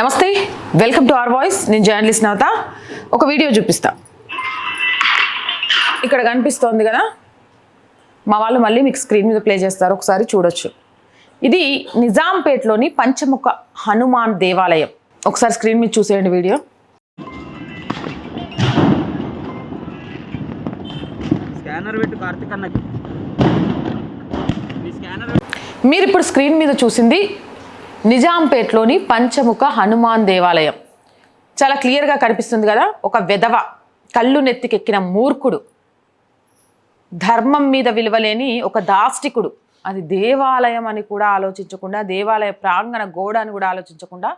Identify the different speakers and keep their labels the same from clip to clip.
Speaker 1: నమస్తే welcome to our voice. నేను journalist నవత ఒక వీడియో చూపిస్తా. ఇక్కడ కనిపిస్తోంది కదా? మా వాళ్ళు మళ్ళీ మీకు స్క్రీన్ మీద ప్లే చేస్తారు. ఒకసారి చూడొచ్చు. ఇది నిజాంపేట్లోని పంచముఖ హనుమాన్ దేవాలయం. ఒకసారి స్క్రీన్ మీద చూసేయండి వీడియో.
Speaker 2: స్కానర్ పెట్టు కార్తిక్ అన్నకి. నీ స్కానర్
Speaker 1: మీరు ఇప్పుడు స్క్రీన్ మీద చూసింది నిజాంపేట్లోని పంచముఖ హనుమాన్ దేవాలయం. చాలా క్లియర్గా కనిపిస్తుంది కదా ఒక వెధవ కళ్ళు నెత్తికెక్కిన మూర్ఖుడు. ధర్మం మీద విలువలేని ఒక దాష్టికుడు. అది దేవాలయం అని కూడా ఆలోచించకుండా దేవాలయ ప్రాంగణ గోడ అని కూడా ఆలోచించకుండా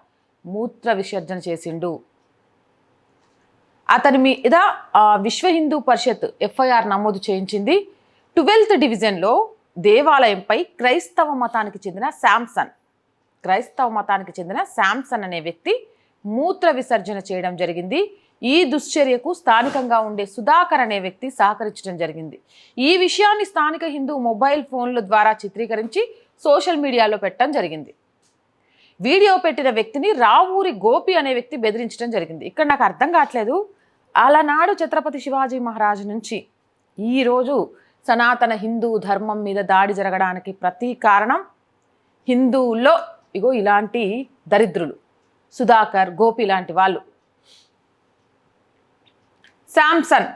Speaker 1: మూత్ర విసర్జన చేసిండు. అతని మీద విశ్వ హిందూ పరిషత్ ఎఫ్ఐఆర్ నమోదు చేయించింది. ట్వెల్త్ డివిజన్లో దేవాలయంపై క్రైస్తవ మతానికి చెందిన శాంసన్. క్రైస్తవ మతానికి చెందిన శాంసన్ అనే వ్యక్తి మూత్ర విసర్జన చేయడం జరిగింది. ఈ దుశ్చర్యకు స్థానికంగా ఉండే సుధాకర్ అనే వ్యక్తి సహకరించడం జరిగింది. ఈ విషయాన్ని స్థానిక హిందూ మొబైల్ ఫోన్ల ద్వారా చిత్రీకరించి సోషల్ మీడియాలో పెట్టడం జరిగింది. వీడియో పెట్టిన వ్యక్తిని రావూరి గోపి అనే వ్యక్తి బెదిరించడం జరిగింది. ఇక్కడ నాకు అర్థం కావట్లేదు. అలనాడు ఛత్రపతి శివాజీ మహారాజు నుంచి ఈరోజు సనాతన హిందూ ధర్మం మీద దాడి జరగడానికి ప్రతి కారణం హిందువుల్లో ఇగో ఇలాంటి దరిద్రులు సుధాకర్ గోపి లాంటి వాళ్ళు. శాంసన్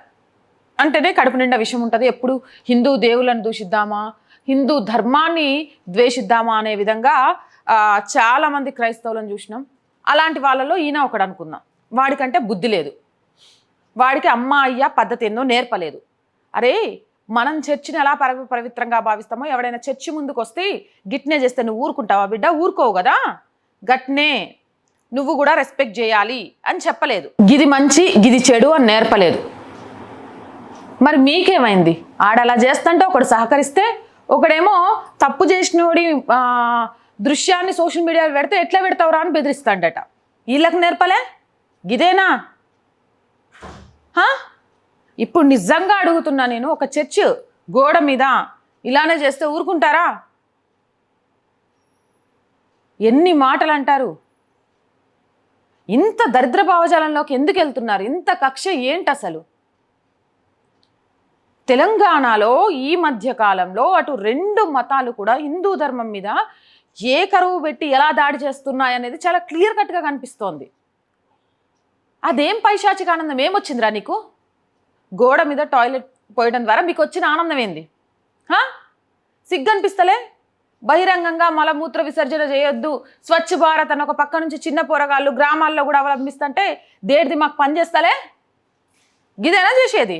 Speaker 1: అంటేనే కడుపు నిండా విషయం ఉంటుంది. ఎప్పుడు హిందూ దేవులను దూషిద్దామా హిందూ ధర్మాన్ని ద్వేషిద్దామా అనే విధంగా చాలామంది క్రైస్తవులను చూసినాం. అలాంటి వాళ్ళలో ఈయన ఒకడు అనుకుందాం. వాడికంటే బుద్ధి లేదు. వాడికి అమ్మ అయ్య పద్ధతి ఎన్నో నేర్పలేదు. అరే మనం చర్చిని ఎలా పర పవిత్రంగా భావిస్తామో ఎవడైనా చర్చి ముందుకు వస్తే గిట్నే చేస్తే నువ్వు ఊరుకుంటావా బిడ్డ? ఊరుకోవు కదా? గట్నే నువ్వు కూడా రెస్పెక్ట్ చేయాలి అని చెప్పలేదు. గిది మంచి గిది చెడు అని నేర్పలేదు. మరి మీకేమైంది? ఆడలా చేస్తుంటే ఒకడు సహకరిస్తే ఒకడేమో తప్పు చేసినోడి దృశ్యాన్ని సోషల్ మీడియాలో పెడితే ఎట్లా పెడతావురా అని బెదిరిస్తాడట. వీళ్ళకి నేర్పలే? గిదేనా? హా? ఇప్పుడు నిజంగా అడుగుతున్నా నేను ఒక చర్చ్ గోడ మీద ఇలానే చేస్తే ఊరుకుంటారా? ఎన్ని మాటలు అంటారు? ఇంత దరిద్ర భావజాలంలోకి ఎందుకు వెళ్తున్నారు? ఇంత కక్ష ఏంటి అసలు? తెలంగాణలో ఈ మధ్య కాలంలో అటు రెండు మతాలు కూడా హిందూ ధర్మం మీద ఏ కరువు పెట్టి ఎలా దాడి చేస్తున్నాయనేది చాలా క్లియర్ కట్గా కనిపిస్తోంది. అదేం పైశాచిక ఆనందం? ఏమొచ్చిందిరా నీకు? గోడ మీద టాయిలెట్ పోయడం ద్వారా మీకు వచ్చిన ఆనందం ఏంది? హా? సిగ్గు అనిపిస్తలే బహిరంగంగా మలమూత్ర విసర్జన చేయొద్దు. స్వచ్ఛ భారత్ అని ఒక పక్క నుంచి చిన్న పోరగాళ్ళు గ్రామాల్లో కూడా అవలంబిస్తుంటే దేడిది మాకు పనిచేస్తలే గిదేనా చేసేది?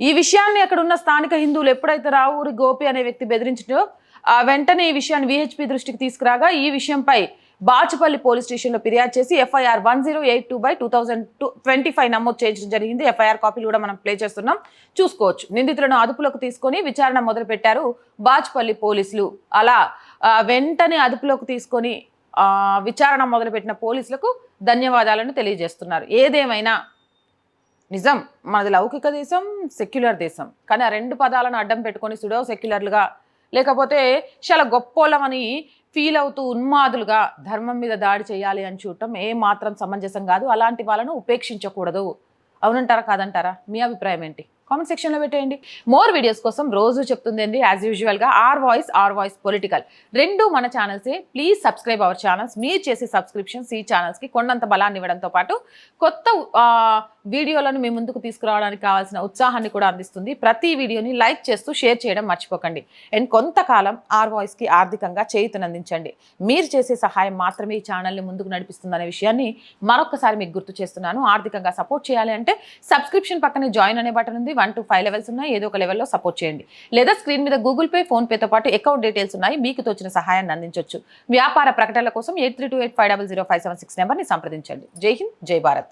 Speaker 1: ఈ విషయాన్ని అక్కడ ఉన్న స్థానిక హిందువులు ఎప్పుడైతే రావూరి గోపి అనే వ్యక్తి బెదిరించడో ఆ వెంటనే ఈ విషయాన్ని విహెచ్పి దృష్టికి తీసుకురాగా ఈ విషయంపై బాచుపల్లి పోలీస్ స్టేషన్లో ఫిర్యాదు చేసి FIR one zero eight two by two thousand two twenty five నమోదు చేయించడం జరిగింది. ఎఫ్ఐఆర్ కాపీలు కూడా మనం ప్లే చేస్తున్నాం. చూసుకోవచ్చు. నిందితులను అదుపులోకి తీసుకొని విచారణ మొదలుపెట్టారు బాచుపల్లి పోలీసులు. అలా వెంటనే అదుపులోకి తీసుకొని విచారణ మొదలుపెట్టిన పోలీసులకు ధన్యవాదాలను తెలియజేస్తున్నారు. ఏదేమైనా నిజం మనది లౌకిక దేశం సెక్యులర్ దేశం. కానీ ఆ రెండు పదాలను అడ్డం పెట్టుకొని సుడో సెక్యులర్లుగా లేకపోతే చాలా గొప్పోళ్ళమని ఫీల్ అవుతూ ఉన్మాదులుగా ధర్మం మీద దాడి చేయాలి అని చూడటం ఏ మాత్రం సమంజసం కాదు. అలాంటి వాళ్ళను ఉపేక్షించకూడదు. అవునంటారా? కాదంటారా? మీ అభిప్రాయం ఏంటి? కామెంట్ సెక్షన్లో పెట్టేయండి. మోర్ వీడియోస్ కోసం రోజు చెప్తుంది అండి యాజ్ యూజువల్గా our voice our voice political రెండు మన ఛానల్సే. ప్లీజ్ సబ్స్క్రైబ్ అవర్ ఛానల్స్ మీరు చేసే సబ్స్క్రిప్షన్స్ ఈ ఛానల్స్కి కొండంత బలాన్ని ఇవ్వడంతో పాటు కొత్త వీడియోలను మీ ముందుకు తీసుకురావడానికి కావాల్సిన ఉత్సాహాన్ని కూడా అందిస్తుంది. ప్రతి వీడియోని లైక్ చేస్తూ షేర్ చేయడం మర్చిపోకండి. అండ్ కొంతకాలం ఆర్ వాయిస్కి ఆర్థికంగా చేయుతనందించండి మీరు చేసే సహాయం మాత్రమే ఈ ఛానల్ని ముందుకు నడిపిస్తుందనే విషయాన్ని మరొకసారి మీకు గుర్తు చేస్తున్నాను. ఆర్థికంగా సపోర్ట్ చేయాలి అంటే సబ్స్క్రిప్షన్ పక్కనే జాయిన్ అనే బటన్ ఉంది. వన్ టు ఫైవ్ లెవెల్స్ ఉన్నాయి. ఏదో ఒక లెవెల్లో సపోర్ట్ చేయండి. లేదా స్క్రీన్ మీద గూగుల్ పే ఫోన్ పేతో పాటు అకౌంట్ డీటెయిల్స్ ఉన్నాయి. మీకు తోచిన సహాయాన్ని అందించవచ్చు వ్యాపార ప్రకటనల కోసం eight three two eight five double zero five seven six నెంబర్ని సంప్రదించండి. జై హింద్ జై భారత్.